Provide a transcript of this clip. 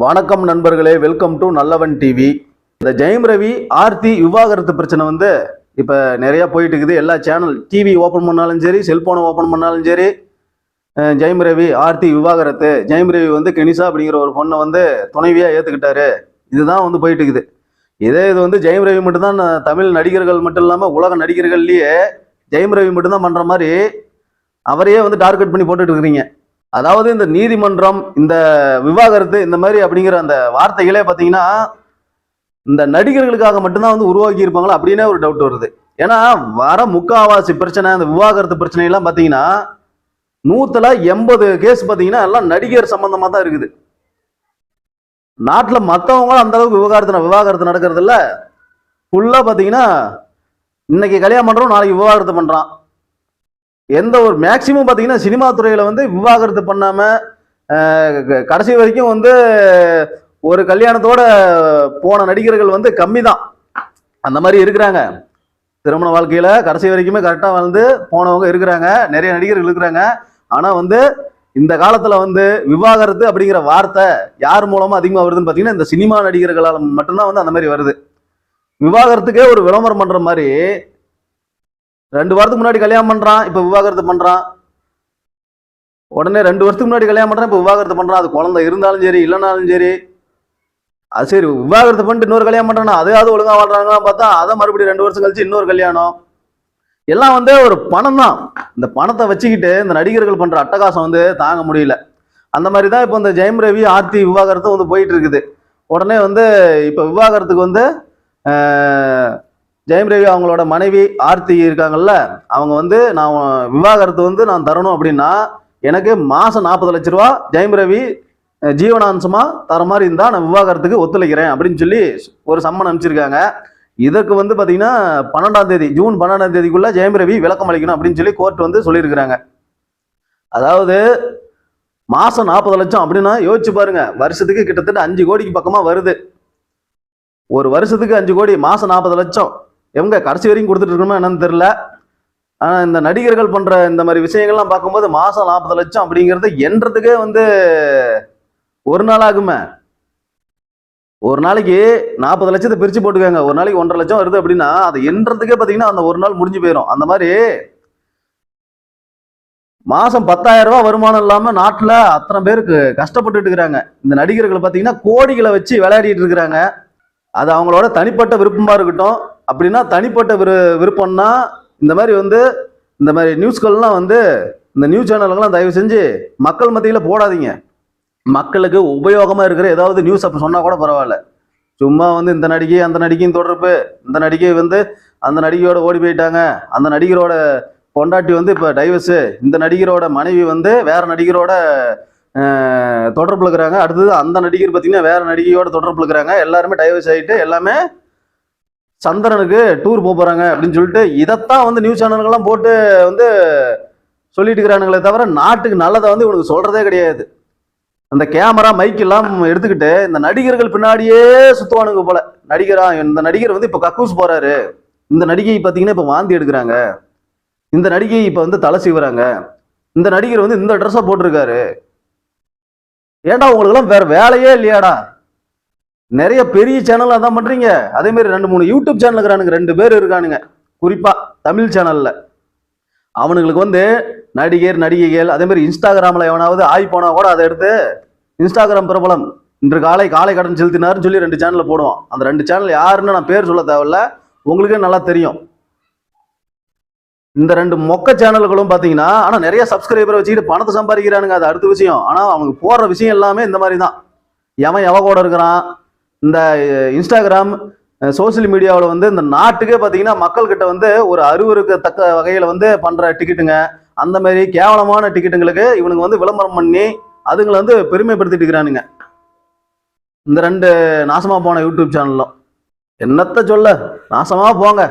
வணக்கம் நண்பர்களே welcome to நல்லவன் டிவி இந்த ஜெயம் ரவி ஆர்த்தி விவாகரத்து பிரச்சனை வந்து இப்போ நிறையா போயிட்டு இருக்குது எல்லா சேனல் டிவி ஓப்பன் பண்ணாலும் சரி செல்போனை ஓப்பன் பண்ணாலும் சரி ஜெயம் ரவி ஆர்த்தி விவாகரத்து. ஜெயம் ரவி வந்து கெனிசா அப்படிங்கிற ஒரு பொண்ணை வந்து துணைவியாக ஏற்றுக்கிட்டாரு இதுதான் வந்து போயிட்டு இருக்குது இதே இது வந்து ஜெயம் ரவி மட்டும்தான் தமிழ் நடிகர்கள் மட்டும் இல்லாமல் உலக நடிகர்கள்லேயே ஜெயம் ரவி மட்டும்தான் பண்ணுற மாதிரி அவரையே வந்து டார்கெட் பண்ணி போட்டுட்டு இருக்கிறீங்க. அதாவது இந்த நீதிமன்றம் இந்த விவாகரத்து இந்த மாதிரி அப்படிங்கிற அந்த வார்த்தைகளே பார்த்தீங்கன்னா இந்த நடிகர்களுக்காக மட்டும்தான் வந்து உருவாக்கி இருப்பாங்களா அப்படின்னே ஒரு டவுட் வருது. ஏன்னா வர முக்காவாசி பிரச்சனை இந்த விவாகரத்து பிரச்சனை எல்லாம் பார்த்தீங்கன்னா நூற்றுல எண்பது கேஸ் பார்த்தீங்கன்னா எல்லாம் நடிகர் சம்பந்தமாக தான் இருக்குது. நாட்டில் மற்றவங்களும் அந்த அளவுக்கு விவகாரத்து விவாகரத்து நடக்கிறது இல்லை ஃபுல்லாக பார்த்தீங்கன்னா இன்னைக்கு கல்யாணம் பண்ணுறோம் நாளைக்கு விவாகரத்து பண்ணுறான் எந்த ஒரு மேக்சிமம் பார்த்தீங்கன்னா சினிமா துறையில் வந்து விவாகரத்து பண்ணாமல் கடைசி வரைக்கும் வந்து ஒரு கல்யாணத்தோட போன நடிகர்கள் வந்து கம்மி தான் அந்த மாதிரி இருக்கிறாங்க. திருமண வாழ்க்கையில் கடைசி வரைக்குமே கரெக்டாக வந்து போனவங்க இருக்கிறாங்க. நிறைய நடிகர்கள் இருக்கிறாங்க. ஆனால் வந்து இந்த காலத்தில் வந்து விவாகரத்து அப்படிங்கிற வார்த்தை யார் மூலமாக அதிகமாக வருதுன்னு பார்த்தீங்கன்னா இந்த சினிமா நடிகர்களால் மட்டும்தான் வந்து அந்த மாதிரி வருது. விவாகரத்துக்கே ஒரு விளம்பரம் பண்ணுற மாதிரி ரெண்டு வாரத்துக்கு முன்னாடி கல்யாணம் பண்றான் இப்ப விவாகரத்து பண்றான். உடனே ரெண்டு வருஷத்துக்கு முன்னாடி கல்யாணம் பண்றான் இப்ப விவாகரத்து பண்றான். அது குழந்தை இருந்தாலும் சரி இல்லைனாலும் சரி. அது சரி விவாகரத்து பண்ணிட்டு இன்னொரு கல்யாணம் பண்றானா அதையாவது ஒழுங்கா வாழ்றாங்கன்னு பார்த்தா அதை மறுபடியும் ரெண்டு வருஷம் கழிச்சு இன்னொரு கல்யாணம். எல்லாம் வந்து ஒரு பணம் தான். இந்த பணத்தை வச்சுக்கிட்டு இந்த நடிகர்கள் பண்ற அட்டகாசம் வந்து தாங்க முடியல. அந்த மாதிரி தான் இப்போ இந்த ஜெயம் ரவி ஆர்த்தி விவாகரத்தும் வந்து போயிட்டு இருக்குது. உடனே வந்து இப்போ விவாகரத்துக்கு வந்து ஜெயம் ரவி அவங்களோட மனைவி ஆர்த்தி இருக்காங்கல்ல அவங்க வந்து நான் விவாகரத்து வந்து நான் தரணும் அப்படின்னா எனக்கு மாதம் நாற்பது லட்ச ரூபா ஜெயம் ரவி ஜீவனாம்சமாக தர மாதிரி இருந்தால் நான் விவாகரத்துக்கு ஒத்துழைக்கிறேன் அப்படின்னு சொல்லி ஒரு சம்மன் அனுப்பிச்சிருக்காங்க. இதற்கு வந்து பார்த்தீங்கன்னா பன்னெண்டாம் தேதி ஜூன் பன்னெண்டாம் தேதிக்குள்ளே ஜெயம் ரவி விளக்கம் அளிக்கணும் அப்படின்னு சொல்லி கோர்ட் வந்து சொல்லியிருக்கிறாங்க. அதாவது மாதம் நாற்பது லட்சம் அப்படின்னா யோசிச்சு பாருங்க வருஷத்துக்கு கிட்டத்தட்ட அஞ்சு கோடிக்கு பக்கமாக வருது. ஒரு வருஷத்துக்கு அஞ்சு கோடி மாதம் நாற்பது லட்சம். எவங்க கடைசி வரைக்கும் கொடுத்துட்டு இருக்கணுமா என்னன்னு தெரியல. ஆனால் இந்த நடிகர்கள் பண்ற இந்த மாதிரி விஷயங்கள்லாம் பார்க்கும்போது மாசம் நாற்பது லட்சம் அப்படிங்கிறது எண்றதுக்கே வந்து ஒரு நாள் ஆகுமே. ஒரு நாளைக்கு நாற்பது லட்சத்தை பிரிச்சு போட்டுக்கோங்க. ஒரு நாளைக்கு ஒன்றரை லட்சம் வருது அப்படின்னா அது எண்றதுக்கே பார்த்தீங்கன்னா அந்த ஒரு நாள் முடிஞ்சு போயிடும் அந்த மாதிரி மாசம் பத்தாயிரம் ரூபாய் வருமானம் இல்லாம நாட்டுல அத்தனை பேருக்கு கஷ்டப்பட்டுட்டு இருக்கிறாங்க. இந்த நடிகர்கள் பார்த்தீங்கன்னா கோடிகளை வச்சு விளையாடிட்டு இருக்கிறாங்க. அது அவங்களோட தனிப்பட்ட விருப்பமா இருக்கட்டும் அப்படின்னா தனிப்பட்ட விரு விருப்பம்னா இந்த மாதிரி வந்து இந்த மாதிரி நியூஸ்கள்லாம் வந்து இந்த நியூஸ் சேனல்கள்லாம் தயவு செஞ்சு மக்கள் மத்தியில் போடாதீங்க. மக்களுக்கு உபயோகமாக இருக்கிற ஏதாவது நியூஸ் அப்போ சொன்னால் கூட பரவாயில்ல. சும்மா வந்து இந்த நடிகை அந்த நடிகையும் தொடர்பு இந்த நடிகை வந்து அந்த நடிகையோட ஓடி போயிட்டாங்க அந்த நடிகரோட பொண்டாட்டி வந்து இப்போ டைவர்ஸு இந்த நடிகரோட மனைவி வந்து வேற நடிகரோட தொடர்பு இருக்கிறாங்க. அடுத்தது அந்த நடிகர் பார்த்தீங்கன்னா வேற நடிகையோட தொடர்பு இருக்கிறாங்க. எல்லாருமே டைவர்ஸ் ஆகிட்டு எல்லாமே சந்திரனுக்கு டூர் போக போறாங்க அப்படின்னு சொல்லிட்டு இதைத்தான் வந்து நியூஸ் சேனல்கள்லாம் போட்டு வந்து சொல்லிட்டு இருக்கிறானுங்களே தவிர நாட்டுக்கு நல்லதை வந்து இவனுக்கு சொல்றதே கிடையாது. அந்த கேமரா மைக் எல்லாம் எடுத்துக்கிட்டு இந்த நடிகர்கள் பின்னாடியே சுத்துவானுங்க போல. நடிகரா இந்த நடிகர் வந்து இப்ப கக்கூஸ் போறாரு. இந்த நடிகை பார்த்தீங்கன்னா இப்ப வாந்தி எடுக்கிறாங்க. இந்த நடிகை இப்ப வந்து தலை சீவுறாங்க. இந்த நடிகர் வந்து இந்த ட்ரெஸ்ஸை போட்டிருக்காரு. ஏன்டா உங்களுக்கு எல்லாம் வேற வேலையே இல்லையாடா? நிறைய பெரிய சேனல் அதான் பண்றீங்க. அதே மாதிரி ரெண்டு மூணு யூடியூப் சேனல் இருக்கிறானுங்க ரெண்டு பேர் இருக்கானுங்க. குறிப்பா தமிழ் சேனல்ல அவனுங்களுக்கு வந்து நடிகர் நடிகைகள் அதே மாதிரி இன்ஸ்டாகிராம்ல எவனாவது ஆய் போனா கூட அதை எடுத்து இன்ஸ்டாகிராம் பிரபலம். இன்று காலை காலை கடன் செலுத்தினாருன்னு சொல்லி ரெண்டு சேனலில் போடுவான். அந்த ரெண்டு சேனல் யாருன்னு நான் பேர் சொல்ல தேவையில்ல. உங்களுக்கே நல்லா தெரியும். இந்த ரெண்டு மொக்க சேனல்களும் பாத்தீங்கன்னா ஆனா நிறைய சப்ஸ்கிரைபரை வச்சுக்கிட்டு பணத்தை சம்பாதிக்கிறானுங்க அது அடுத்த விஷயம். ஆனா அவங்க போடுற விஷயம் எல்லாமே இந்த மாதிரி தான். எவன் எவ கூட இருக்கிறான்? இந்த இன்ஸ்டாகிராம் சோசியல் மீடியாவில் வந்து இந்த நாட்டுக்கே பார்த்தீங்கன்னா மக்கள்கிட்ட வந்து ஒரு அருவருக்கத்தக்க வகையில் வந்து பண்ணுற டிக்கெட்டுங்க அந்த மாதிரி கேவலமான டிக்கெட்டுங்களுக்கு இவனுங்க வந்து விளம்பரம் பண்ணி அதுங்களை வந்து பெருமைப்படுத்திட்டு இருக்கிறானுங்க. இந்த ரெண்டு நாசமாக போன யூடியூப் சேனலும் என்னத்த சொல்ல? நாசமாக போங்க.